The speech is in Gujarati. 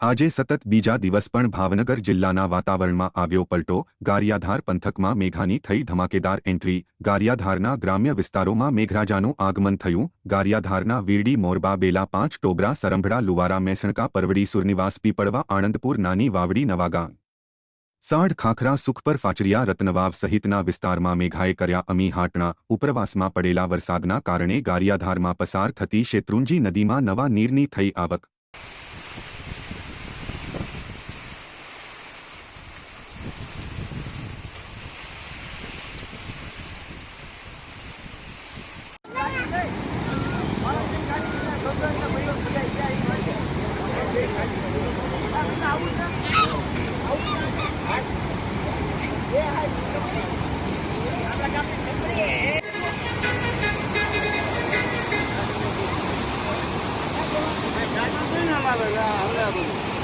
આજે સતત બીજા દિવસ પણ ભાવનગર જિલ્લાના વાતાવરણમાં આવ્યો પલટો. ગારિયાધાર પંથકમાં મેઘાની થઈ ધમાકેદાર એન્ટ્રી. ગારિયાધારના ગ્રામ્ય વિસ્તારોમાં મેઘરાજાનું આગમન થયું. ગારિયાધારના વીરડી, મોરબા, બેલા, પાંચ ટોબરા, સરંભડા, લુવારા મેસણકા પરવડી, સુરનિવાસ, પીપળવા, આણંદપુર, નાની વાવડી નવાગાં સાઢ ખાખરા સુખપર ફાચરિયા, રત્નવાવ સહિતના વિસ્તારમાં મેઘાએ કર્યા અમી હાટણા ઉપરવાસમાં પડેલા વરસાદના કારણે ગારિયાધારમાં પસાર થતી શેત્રુંજી નદીમાં નવા નીરની થઈ આવક. Hãy subscribe cho kênh Ghiền không bỏ lỡ những video